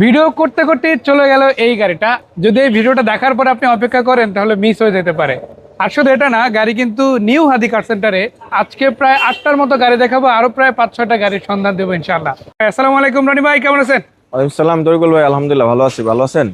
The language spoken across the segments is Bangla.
ভিডিও করতে করতে চলে গেল এই গাড়িটা। যদি এই ভিডিওটা দেখার পর আপনি অপেক্ষা করেন, তাহলে মিস হয়ে যেতে পারে। আর শুধু এটা না, গাড়ি কিন্তু নিউ হাদি কার সেন্টারে আজকে প্রায় আটটার মতো গাড়ি দেখাবো আরও প্রায় পাঁচ ছয়টা গাড়ির সন্ধান দেবো ইনশাল্লাহ আসসালামু আলাইকুম রানি ভাই, কেমন আছেন? তরিকুল ভাই আলহামদুলিল্লাহ ভালো আছি। ভালো আছেন?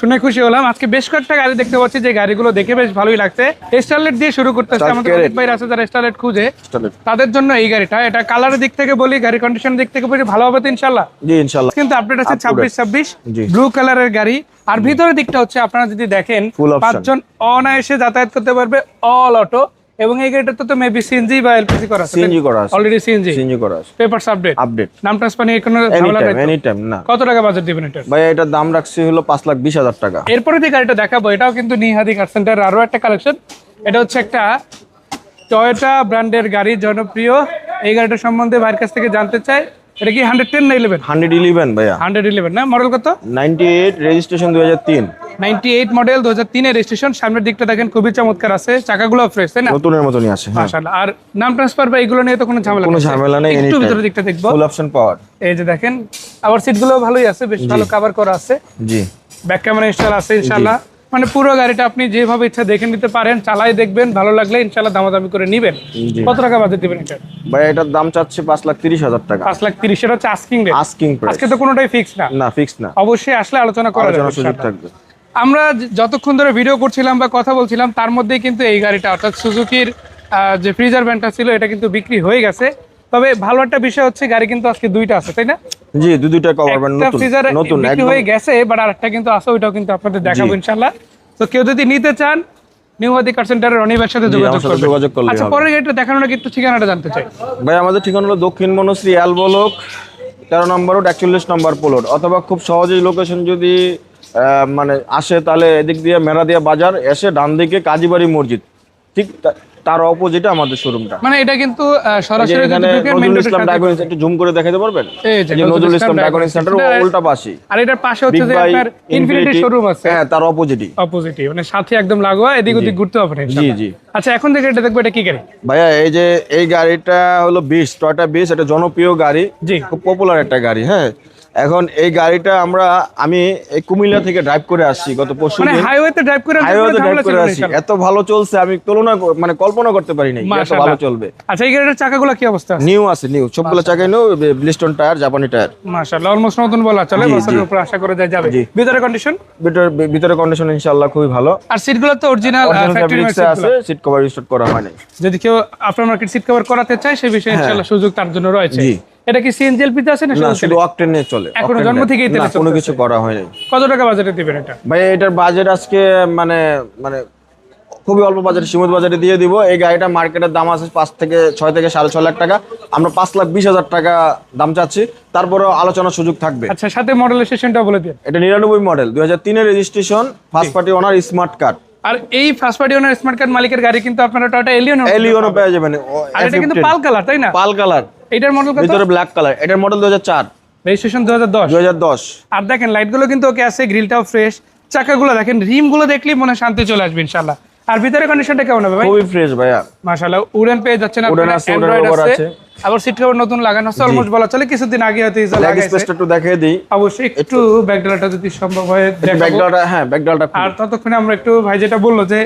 শুনে খুশি হলাম। আজকে বেশ কয়েকটা গাড়ি দেখতে পাচ্ছি যে গাড়িগুলো দেখে বেশ ভালোই লাগছে। স্টারলেট দিয়ে শুরু করতেছে আমাদের অনেক ভাইরা আছে যারা স্টারলেট খুঁজে। তাদের জন্য এই গাড়িটা। এটা কালারের দিক থেকে বলি গাড়ি কন্ডিশনের দিক থেকে বলি ভালো হবে তো ইনশাল্লাহ জি কিন্তু আপডেট আছে Up to ছাব্বিশ ছাব্বিশ জি। ব্লু কালারের গাড়ি। আর ভিতরের দিকটা হচ্ছে আপনারা যদি দেখেন। পাঁচজন অনায়াসে যাতায়াত করতে পারবে অল অটো এবং এই গাড়িটা তো মেবি সিএনজি বা এলপিজি করা আছে সিএনজি করা আছে। অলরেডি সিএনজি সিএনজি করা আছে। পেপারস আপডেট আপডেট নাম ট্রান্সফার নিয়ে কোনো ঝামেলা নাই? এনি টাইম না। কত টাকা বাজেট দিবেন এটা ভাই এটার দাম রাখছি হলো পাঁচ লাখ বিশ হাজার টাকা। এরপরে যে গাড়িটা দেখাবো এটাও কিন্তু নিহাদি কার সেন্টার আরও একটা কালেকশন এটা হচ্ছে একটা টয়োটা ব্র্যান্ডের গাড়ি জনপ্রিয়। এই গাড়িটা সম্বন্ধে ভাইয়ের কাছ থেকে জানতে চাই। এটা কি হান্ড্রেড টেন না ইলেভেন হান্ড্রেড ইলেভেন ভাইয়া। হান্ড্রেড ইলেভেন না? মডেল কত? নাইনটি এইট রেজিস্ট্রেশন দুই হাজার তিন। নাইনটি এইট মডেল দু হাজার তিনের রেজিস্ট্রেশন সামনের দিকটা দেখেন খুবই চমৎকার আছে চাকাগুলো ফ্রেশ তাই না? নতুনের মতনই আছে হ্যাঁ। মাশাআল্লাহ। আর নাম ট্রান্সফার বা এগুলো নিয়ে তো কোনো ঝামেলা কোনো ঝামেলা নেই একটু ভিতরের দিকটা দেখব। ফুল অপশন পাওয়ার এই যে দেখেন আবার সিটগুলো ভালোই আছে বেশ ভালো কভার করা আছে। জি। ব্যাক ক্যামেরা ইনস্টল আছে ইনশাআল্লাহ। মানে পুরো গাড়িটা আপনি যেভাবে ইচ্ছা দেখে নিতে পারেন চালাই দেখবেন ভালো লাগলে ইনশাআল্লাহ দামাদামি করে নিবেন। কত টাকা বাজেট দিবেন এটা? ভাই এটার দাম চাচ্ছে পাঁচ লাখ তিরিশ হাজার টাকা। পাঁচ লাখ তিরিশ এটা হচ্ছে আস্কিং রেট আস্কিং প্রাইস আজকে তো কোনোটাই ফিক্স না। না ফিক্স না। অবশ্যই আসলে আলোচনা করা যাবে সুযোগ থাকবে। আমরা যতক্ষণ ধরে ভিডিও করছিলাম বা কথা বলছিলাম তার মধ্যেই কিন্তু এই গাড়িটা অর্থাৎ সুজুকির যে ফ্রিজার ভ্যানটা ছিল এটা কিন্তু বিক্রি হয়ে গেছে। তবে ভালো একটা বিষয় হচ্ছে গাড়ি কিন্তু আজকে দুইটা আছে তাই না? জি দু দুইটা কভার ব্যান্ড নতুন ফ্রিজার নতুন বিক্রি হয়ে গেছে বাট আরেকটা কিন্তু আছে ওইটাও কিন্তু আপনাদের দেখাবো ইনশাআল্লাহ। তো কেউ যদি নিতে চান নিউ হাদি কার সেন্টারের অনিবার সাথে যোগাযোগ আমার যোগাযোগ করলেই আচ্ছা পরের গাড়িটা দেখানোর আগে একটু ঠিকানাটা জানতে চাই। ভাই আমাদের ঠিকানা হলো দক্ষিণ মনশ্রী অ্যালবোলক তেরো নম্বর রোড একচল্লিশ নম্বর পোলট অথবা খুব সহজেই লোকেশন যদি মানে আসে তাহলে এদিক দিয়ে মেরাদিয়া বাজার এসে ডান দিকে কাজীবাড়ি মসজিদ। ঠিক তার অপোজিটে আমাদের শোরুমটা মানে এটা কিন্তু সরাসরি এখানে নজরুল ইসলাম সাথে- ডায়াগনিস একটু জুম করে দেখাতে পারবেন? এই যে নজরুল ইসলাম ডায়াগনিস সেন্টার উল্টা পাশে আর এটার পাশে হচ্ছে যে আপনার ইনফিনিটি শোরুম আছে। হ্যাঁ তার অপোজিটই অপোজিটই মানে সাথে একদম লাগোয়া এদিক ওদিক ঘুরতে হবে না জি জি। আচ্ছা এখন যে এটা দেখব এটা কি গাড়ি? ভাইয়া এই যে এই গাড়িটা হলো বিশ টয়টা বিশ এটা জনপ্রিয় গাড়ি। জি। খুব পপুলার একটা গাড়ি হ্যাঁ। এখন এই গাড়িটা আমরা আমি এই কুমিল্লা থেকে ড্রাইভ করে আসছি গত পরশু মানে হাইওয়েতে ড্রাইভ করে হাইওয়েতে ড্রাইভ করে আসছি। এত ভালো চলছে আমি তুলনা মানে কল্পনা করতে পারি নাই এত ভালো চলবে। আচ্ছা এই গাড়িটার চাকাগুলো কি অবস্থা নিউ আছে নিউ সবগুলো চাকাই নিউ ব্লিস্টন টায়ার জাপানি টায়ার মাশাআল্লাহ অলমোস্ট নতুন বলা চলে বছরের উপর আশা করে যায় যাবে। জি। ভিতরে কন্ডিশন ভিতরে ভিতরে কন্ডিশন ইনশাআল্লাহ খুবই ভালো। আর সিটগুলো তো অরিজিনাল ফ্যাক্টরি আছে সিট কভার ইনস্টল করা হয়নি। যদি কেউ আফটার মার্কেট সিট কভার করাতে চায় সেই বিষয়ে ইনশাআল্লাহ সুযোগ তার জন্য রয়েছে। হ্যাঁ। জি। এটা কি সিএনজি এলপিতে আছে না শুধু অকটেন চলে। এখনও জন্ম। থেকেই তেলে কোনো কিছু করা হয় কত টাকা বাজেটে দিবেন এটা? ভাই এটার বাজেট আজকে মানে মানে খুবই অল্প বাজারে সীমিত বাজারে দিয়ে দিব। এই গাড়িটা মার্কেটের দাম আছে পাঁচ থেকে ছয় থেকে সাড়ে ছয় লাখ টাকা। আমরা পাঁচ লাখ বিশ হাজার টাকা দাম চাচ্ছি। তারপরেও আলোচনার সুযোগ থাকবে। আচ্ছা সাথে মডেলের সেশনটা বলে দিন। এটা নিরানব্বই মডেল দুই হাজার তিনের registration first party owner smart card আর এই first party owner smart card মালিকের গাড়ি কিন্তু আপনারা টয়টা এলিয়ন এলিওনও পেয়ে যাবেন। আর এটা কিন্তু পাল কালার তাই না? পাল কালার এটার মডেল কত? ভিতরে ব্ল্যাক কালার এটার মডেল দু হাজার চার। রেজিস্ট্রেশন দু হাজার দশ? দু হাজার দশ। আর দেখেন লাইটগুলো কিন্তু ওকে আছে গ্রিলটাও ফ্রেশ চাকাগুলো দেখেন রিমগুলো দেখলেই মনে শান্তি চলে আসবে ইনশাল্লাহ আর ভিতরে কন্ডিশনটা কেমন হবে ভাই? খুবই ফ্রেশ ভাইয়া। মাশাআল্লাহ উডেন পেয়ে যাচ্ছেন উডেন আপনারা আছে, উডেন রবার আছে। আবার সিট কভার নতুন লাগানো আছে অলমোস্ট বলা চলে কিছুদিন আগে হয়তো ইজা লেগ স্পেসটা একটু দেখিয়ে দিই। অবশ্যই একটু ব্যাকডালাটা যদি সম্ভব হয় ব্যাকডালটা হ্যাঁ ব্যাকডালটা আর ততক্ষণে আমরা একটু ভাই যেটা বলল যে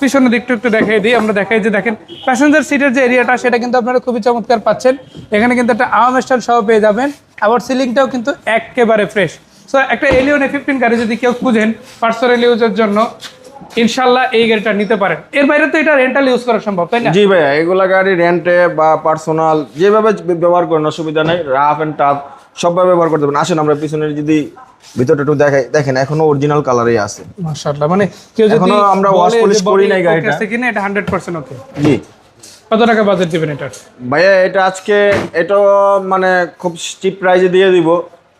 পিছনের দিকটা একটু দেখাই দিই, আমরা দেখাই যে দেখেন প্যাসেঞ্জার সিটের যে এরিয়াটা সেটা কিন্তু আপনারা খুবই চমৎকার পাচ্ছেন। এখানে কিন্তু একটা আর্ম স্ট্যান্ড সহ পেয়ে যাবেন, আবার সিলিংটাও কিন্তু একেবারে ফ্রেশ সো একটা এলিয়ন এ ফিফটিন গাড়ি যদি কেউ খুঁজেন পার্সোনাল ইউজের জন্য, ইনশাল্লাহ এই গাড়িটা নিতে পারেন। এর বাইরে তো এটা রেন্টাল ইউজ করা সম্ভব, তাই না? জি ভাইয়া, এগুলা গাড়ি রেন্টে বা পার্সোনাল যেভাবে ব্যবহার করেন, অসুবিধা নেই রাফ অ্যান্ড টাফ সবভাবে ব্যবহার করতে পারেন। আসেন, আমরা পিছনের যদি ভিতরটা একটু দেখাই দেখেন এখনও অরিজিনাল কালারই আছে। মাশাআল্লাহ মানে কেউ যদি এখনও আমরা ওয়াশ পলিশ করি নাই গাড়িটা। আছে কিনা এটা হান্ড্রেড পার্সেন্ট ওকে জি। কত টাকা বাজেট দিবেন এটা ভাইয়া এটা আজকে এটা মানে খুব চিপ প্রাইসে দিয়ে দিব।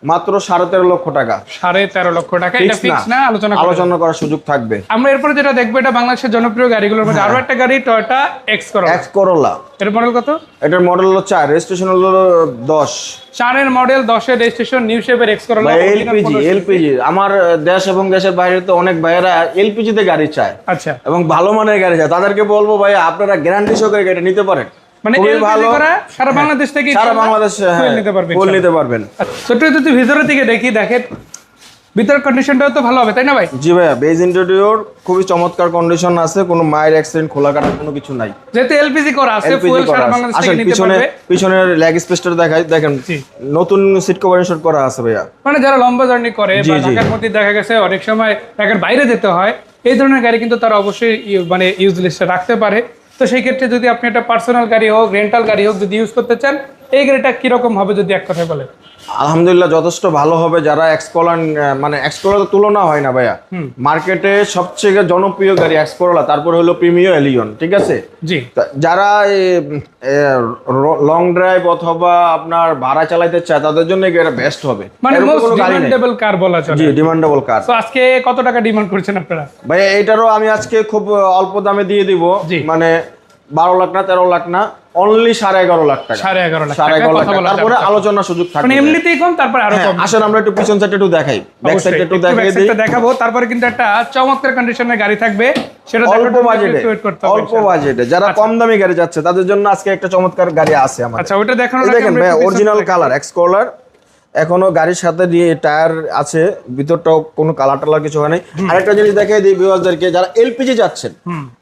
মাত্র সাড়ে তেরো লক্ষ টাকা। সাড়ে তেরো লক্ষ টাকা এটা ফিক্স না? আলোচনা আলোচনা করার সুযোগ থাকবে। আমরা এরপরে যেটা দেখব এটা বাংলাদেশের জনপ্রিয় গাড়িগুলোর মধ্যে আরও একটা গাড়ি টয়োটা এক্স করো এক্স করোলা এর মডেল কত? এটার মডেল হলো চার রেজিস্ট্রেশন হলো দশ। চারের মডেল দশের রেজিস্ট্রেশন নিউ শেপের এক্স করো বা এলপিজি এলপিজি আমার দেশ এবং দেশের বাইরে তো অনেক ভাইয়েরা এলপিজি তে গাড়ি চায়। আচ্ছা। এবং ভালো মানের গাড়ি চায়। তাদেরকে বলব ভাই আপনারা গ্যারান্টি সহকারে গাড়ি নিতে পারেন। মানে ভালো। সারা বাংলাদেশ থেকে সারা ইনশাআল্লাহ বাংলাদেশে fuel হ্যাঁ নিতে পারবেন নিতে পারবেন। ছোট যদি ভিতরের দিকে দেখি দেখেন। ভিতরের কন্ডিশনটাও তো ভালো হবে তাই না ভাই? জি ভাইয়া বেজ ইন্টেরিয়র খুবই চমৎকার কন্ডিশন আছে কোনো মায়ের অ্যাক্সিডেন্ট খোলা কাটা কোনো কিছু নাই। যেহেতু এলপিজি করা আছে ফুয়েল সারা বাংলাদেশ থেকে নিতে পারবে। পিছনের লেগ স্পেসটা দেখাই দেখেন নতুন সিট কভার করা আছে ভাইয়া। মানে যারা লম্বা জার্নি করে বা ঢাকার মধ্যে দেখা গেছে অনেক সময় ঢাকার বাইরে যেতে হয় এই ধরনের গাড়ি কিন্তু তারা অবশ্যই মানে ইউজ লিস্টে রাখতে পারে। তো সেই ক্ষেত্রে যদি আপনি একটা পার্সোনাল গাড়ি হোক রেন্টাল গাড়ি হোক যদি ইউজ করতে চান, এই গাড়িটা কীরকম হবে যদি এক কথায় বলেন? আলহামদুলিল্লাহ যথেষ্ট ভালো হবে যারা এক্সকলার মানে এক্সকলার তুলনা হয় না ভাইয়া। মার্কেটে সবচেয়ে জনপ্রিয় গাড়ি এক্সকলা তারপর হলো প্রিমিয় এলিয়ন ঠিক আছে? জি। যারা লং ড্রাইভ অথবা আপনার ভাড়া চালাইতে চায় তাদের জন্য এটা বেস্ট হবে। মানে ডিমান্ডেবল কার বলা চলে। জি ডিমান্ডেবল কার তো আজকে কত টাকা ডিমান্ড করছেন আপনারা? ভাই এইটারও আমি আজকে খুব অল্প দামে দিয়ে দিব। মানে বারো লাখ না তেরো লাখ না। অনলি সাড়ে এগারো লাখ টাকা। সাড়ে এগারো লাখ সাড়ে এগারো লাখ তারপরে আলোচনার সুযোগ থাকবে। মানে এমনিতেই কম তারপরে আরও হ্যাঁ, কম। আসেন আমরা একটু পিছন সাইডে একটু দেখাই। ব্যাক অবশ্যই, সাইডে একটু দেখাই দিই। দেখাবো তারপরে কিন্তু একটা চমৎকার কন্ডিশনের গাড়ি থাকবে। সেটা অল্প বাজেটে অল্প বাজেটে যারা কম দামি গাড়ি যাচ্ছে তাদের জন্য আজকে একটা চমৎকার গাড়ি আছে আমাদের। আচ্ছা ওটা দেখানোর আগে দেখেন ভাই অরিজিনাল কালার এক্স কলার এখনও গাড়ির সাথে দিয়ে টায়ার আছে ভিতরটাও কোনো কালার টালার কিছু হয় নাই। আরেকটা জিনিস দেখাই দিই ভিউয়ারদেরকে যারা এলপিজি যাচ্ছেন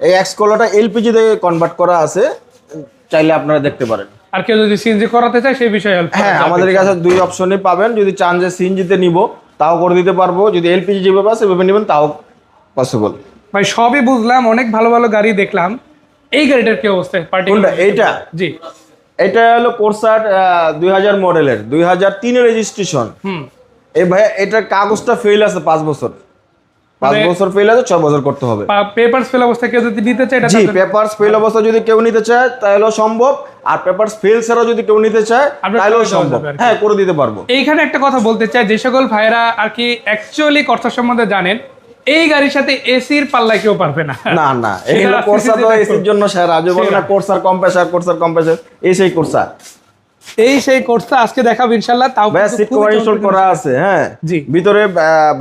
এই এক্স কলারটা এলপিজি থেকে কনভার্ট করা আছে। চাইলে আপনারা দেখতে পারেন। আর কেউ যদি সিএনজি করাতে চায় সেই বিষয়ে হেল্প হ্যাঁ আমাদের কাছে দুই অপশনই পাবেন। যদি চান যে সিএনজিতে নিব তাও করে দিতে পারব। যদি এলপিজি যেভাবে আছে সেভাবে নেবেন তাও পসিবল ভাই সবই বুঝলাম অনেক ভালো ভালো গাড়ি দেখলাম। এই গাড়িটার কি অবস্থা? পার্টিকুলার এইটা? জি। এটা হলো কোর্সার দুই হাজার মডেলের দুই হাজার তিনের রেজিস্ট্রেশন হুম। এই ভাই এটার কাগজটা ফেল আছে পাঁচ বছর। পাঁচ মানে- বছর ফেল আছে ছয় বছর করতে হবে। পেপারস ফেল অবস্থা কেউ যদি নিতে চায় এটা জি পেপারস ফেল অবস্থা যদি কেউ নিতে চায় তাহলেও সম্ভব। আর পেপারস ফেল ছাড়াও যদি কেউ নিতে চায় তাহলেও সম্ভব। আর হ্যাঁ করে দিতে পারব। এইখানে একটা কথা বলতে চাই যে সকল ভাইরা আর কি অ্যাকচুয়ালি সম্বন্ধে জানেন এই গাড়ির সাথে এসির পাল্লায় কেউ পারবে না। না না এগুলো কোর্সা তো এসির জন্য সেরা। যে বলে না কোর্সার কম্প্রেসার কোর্সার কম্প্রেসার এই সেই কোর্সা এই সেই কোর্সটা আজকে দেখাবো ইনশাল্লাহ তাও কিন্তু সিট কভার ইনস্টল করা আছে হ্যাঁ? জি। ভিতরে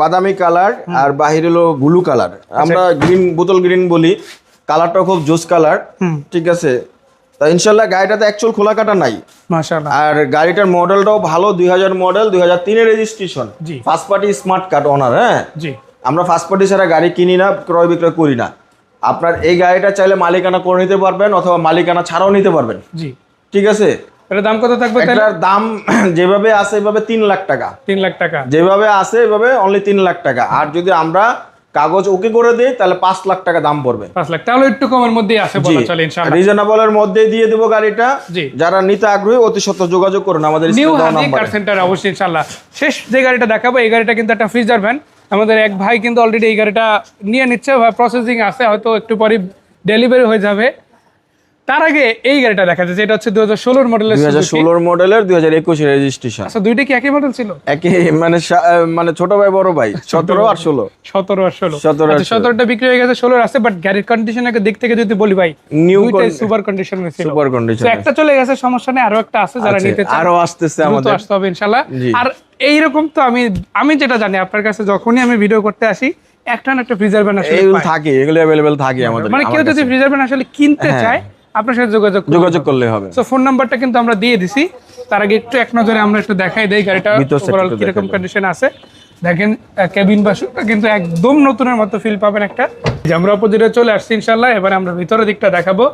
বাদামি কালার আর বাহির হলো ব্লু কালার আমরা গ্রিন বোতল গ্রিন বলি কালারটা খুব জোস কালার ঠিক আছে? তা ইনশাল্লাহ গাড়িটাতে অ্যাকচুয়াল খোলা কাটা নাই। মাশাআল্লাহ। আর গাড়িটার মডেলটাও ভালো দুই হাজার মডেল দুই হাজার তিনের রেজিস্ট্রেশন জি। First party smart card owner হ্যাঁ? জি। আমরা ফার্স্ট পার্টি ছাড়া গাড়ি কিনি না ক্রয় বিক্রয় করি না। আপনার এই গাড়িটা চাইলে মালিকানা করে নিতে পারবেন অথবা মালিকানা ছাড়াও নিতে পারবেন। জি। ঠিক আছে? এটার দাম কত থাকবে এটার দাম যেভাবে আছে এভাবে তিন লাখ টাকা। তিন লাখ টাকা। যেভাবে আছে এভাবে অনলি তিন লাখ টাকা। আর যদি আমরা কাগজ ওকে করে দিই তাহলে পাঁচ লাখ টাকা দাম পড়বে। পাঁচ লাখ। তাহলে একটু কমের মধ্যেই আছে বলা চলে ইনশাআল্লাহ। রিজনেবলের মধ্যে দিয়ে দেবো গাড়িটা। যারা নিতে আগ্রহী অতি সত্য যোগাযোগ করুন আমাদের নিউ হাদি কার সেন্টার অবশ্যই ইনশাআল্লাহ। শেষ যে গাড়িটা দেখাবো এই গাড়িটা কিন্তু একটা ফ্রিজার ভ্যান আমাদের এক ভাই কিন্তু অলরেডি এই গাড়িটা নিয়ে নিচ্ছে প্রসেসিং আছে হয়তো একটু পরে ডেলিভারি হয়ে যাবে। তার আগে এই গাড়িটা দেখা যাচ্ছে এটা হচ্ছে দু হাজার ষোলোর মডেলের দুই হাজার ষোলোর মডেলের দুই হাজার একুশের রেজিস্ট্রেশন আচ্ছা দুইটা কি একই মডেল ছিল? একই মানে মানে ছোট ভাই বড় ভাই সতেরো আর ষোলো। সতেরো আর ষোলো। 17 আর আচ্ছা, বিক্রি হয়ে গেছে ষোলোর আছে বাট গাড়ির কন্ডিশনের দিক থেকে যদি বলি ভাই দুইটাই সুপার কন্ডিশন ছিল। সুপার কন্ডিশন একটা চলে গেছে সমস্যা নেই আরও একটা আছে যারা নিতে চায় আরও আসতেছে আমাদের। আসতে হবে ইনশাল্লাহ। জি। আর এইরকম তো আমি আমি যেটা জানি আপনার কাছে যখনই আমি ভিডিও করতে আসি একটা না একটা ফ্রিজার ব্যান আসলে থাকে এগুলো অ্যাভেলেবেল থাকে আমাদের মানে কেউ যদি ফ্রিজার ব্যান আসলে কিনতে হ্যাঁ। চায় আপনার সাথে যোগাযোগ যোগাযোগ করলে হবে। তো ফোন নাম্বারটা কিন্তু আমরা দিয়ে দিছি। তার আগে একটু এক নজরে আমরা একটু দেখাই দেই গাড়িটা ওভারঅল কীরকম কন্ডিশন আছে। দেখেন কেবিন বাসুটা কিন্তু একদম নতুনের মতো ফিল পাবেন একটা। যে আমরা অপোজিটে চলে আসছি ইনশাল্লাহ এবারে আমরা ভিতরের দিকটা দেখাবো।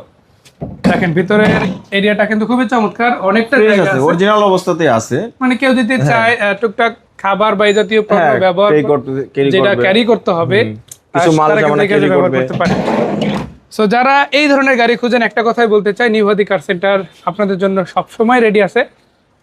দেখেন ভিতরের এরিয়াটা কিন্তু খুবই চমৎকার। অনেকটা জায়গা আছে। অরিজিনাল অবস্থাতে আছে। মানে কেউ যদি চায় টুকটাক খাবার বা এই জাতীয় পণ্য হ্যাঁ, ব্যবহার যেটা ক্যারি করতে হবে কিছু মাল ব্যবহার করবে। করতে পারে। সো যারা এই ধরনের গাড়ি খুঁজেন একটা কথাই বলতে চাই নিউহাদি কার সেন্টার আপনাদের জন্য সব সময় রেডি আছে।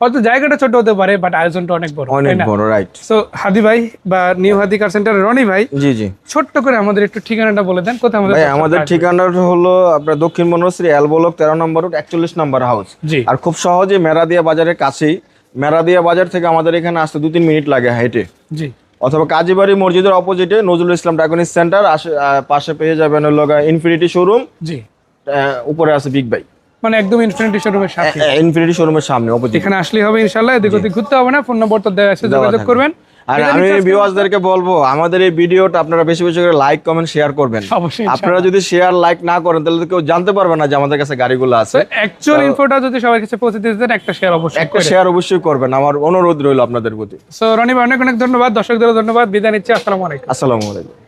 হয়তো জায়গাটা ছোট হতে পারে বাট আয়োজনটা অনেক বড় অনেক বড় রাইট সো হাদি ভাই বা new Hadi car centre Roni ভাই জি জি। ছোট্ট করে আমাদের একটু ঠিকানাটা বলে দেন কোথায় আমাদের ভাই আমাদের ঠিকানাটা হলো আপনার দক্ষিণ মনোশ্রী অ্যালবোলক তেরো নম্বর রোড একচল্লিশ নম্বর হাউস জি। আর খুব সহজে মেরাদিয়া বাজারের কাছেই মেরাদিয়া বাজার থেকে আমাদের এখানে আসতে দু তিন মিনিট লাগে হাইটে। জি। অথবা কাজীবাড়ি মসজিদের অপোজিটে নজরুল ইসলাম ডাকনিস সেন্টার পাশে পেয়ে যাবেন হলো ইনফিনিটি শোরুম জি। উপরে আছে বিগ বাই মানে একদম ইনফিনিটি শোরুমের সাথে ইনফিনিটি শোরুমের সামনে অপোজিট এখানে আসলেই হবে ইনশাল্লাহ এদিক ওদিক ঘুরতে হবে না ফোন নম্বর তো দেওয়া আছে যোগাযোগ করবেন। আর আমি ভিউয়ার্সদেরকে বলব আমাদের এই ভিডিওটা আপনারা বেশি বেশি করে লাইক কমেন্ট শেয়ার করবেন। আপনারা যদি শেয়ার লাইক না করেন তাহলে কেউ জানতে পারবে না যে আমাদের কাছে গাড়িগুলো আছে। অ্যাকচুয়াল ইনফোটা যদি সবার কাছে পৌঁছে দিতে চান একটা শেয়ার অবশ্যই একটা শেয়ার অবশ্যই করবেন। আমার অনুরোধ রইল আপনাদের প্রতি। সো রনি ভাই অনেক অনেক ধন্যবাদ। দর্শকদের ধন্যবাদ। বিদায় নিচ্ছি। আসসালামু আলাইকুম। আসসালামু আলাইকুম।